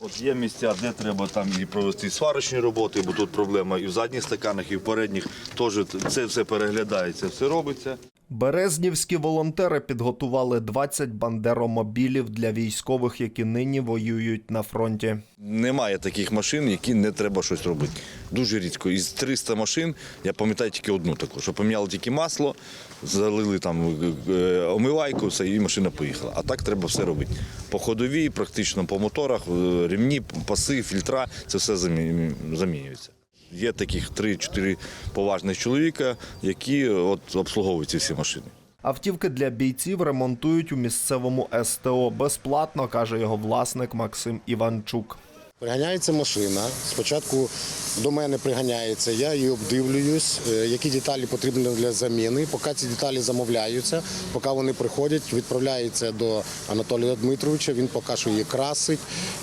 От є місця, де треба там і провести сварочні роботи, бо тут проблема і в задніх стаканах, і в передніх. Теж це все переглядається, все робиться. Березнівські волонтери підготували 20 бандеромобілів для військових, які нині воюють на фронті. Немає таких машин, які не треба щось робити. Дуже рідко. Із 300 машин я пам'ятаю тільки одну таку, що поміняли тільки масло, залили там е, омивайку, все, і машина поїхала. А так треба все робити. По ходовій, практично по моторах, е, ремні, паси, фільтра це все замі- замінюється. Є таких 3-4 поважних чоловіка, які от обслуговують ці всі машини. Автівки для бійців ремонтують у місцевому СТО безплатно, каже його власник Максим Іванчук. Приганяється машина. Спочатку до мене приганяється, я її обдивлююсь, е, які деталі потрібні для заміни. Поки ці деталі замовляються, поки вони приходять, відправляються до Анатолія Дмитровича. Він поки що її красить,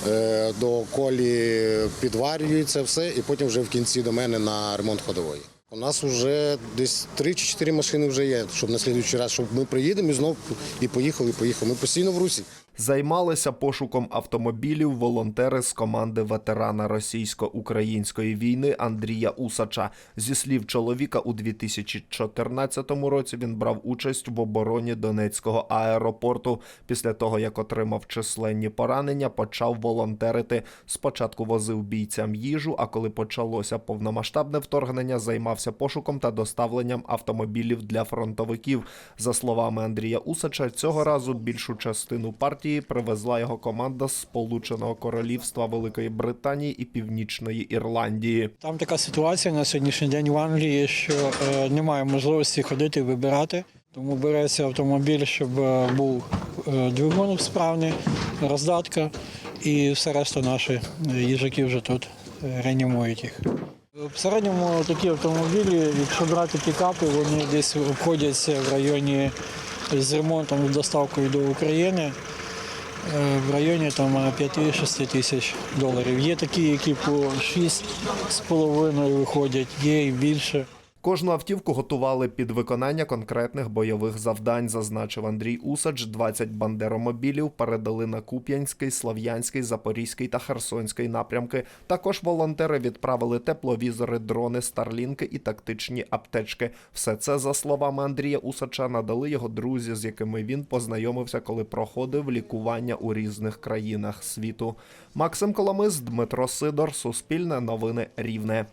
е, до колі підварюється все, і потім вже в кінці до мене на ремонт ходової. У нас вже десь 3 чи 4 машини вже є, щоб на слідуючий раз, щоб ми приїдемо і знову і поїхали, і поїхали. Ми постійно в русі. Займалися пошуком автомобілів волонтери з команди ветерана російсько-української війни Андрія Усача. Зі слів чоловіка, у 2014 році він брав участь в обороні Донецького аеропорту. Після того, як отримав численні поранення, почав волонтерити. Спочатку возив бійцям їжу, а коли почалося повномасштабне вторгнення, займався пошуком та доставленням автомобілів для фронтовиків. За словами Андрія Усача, цього разу більшу частину партії привезла його команда з Сполученого Королівства Великої Британії і Північної Ірландії. Там така ситуація на сьогоднішній день в Англії, що е, немає можливості ходити вибирати. Тому береться автомобіль, щоб е, був е, двигун справний, роздатка і все решта наші е, їжаки вже тут реанімують їх. В середньому такі автомобілі, якщо брати пікапи, вони десь обходяться в районі з ремонтом і доставкою до України. Е, В районі там 5-6 тисяч доларів. Є такі, які по 6,5 виходять, є і більше. Кожну автівку готували під виконання конкретних бойових завдань, зазначив Андрій Усач. 20 бандеромобілів передали на Куп'янський, Слав'янський, Запорізький та Херсонський напрямки. Також волонтери відправили тепловізори, дрони, старлінки і тактичні аптечки. Все це, за словами Андрія Усача, надали його друзі, з якими він познайомився, коли проходив лікування у різних країнах світу. Максим Коломис, Дмитро Сидор, Суспільне новини Рівне.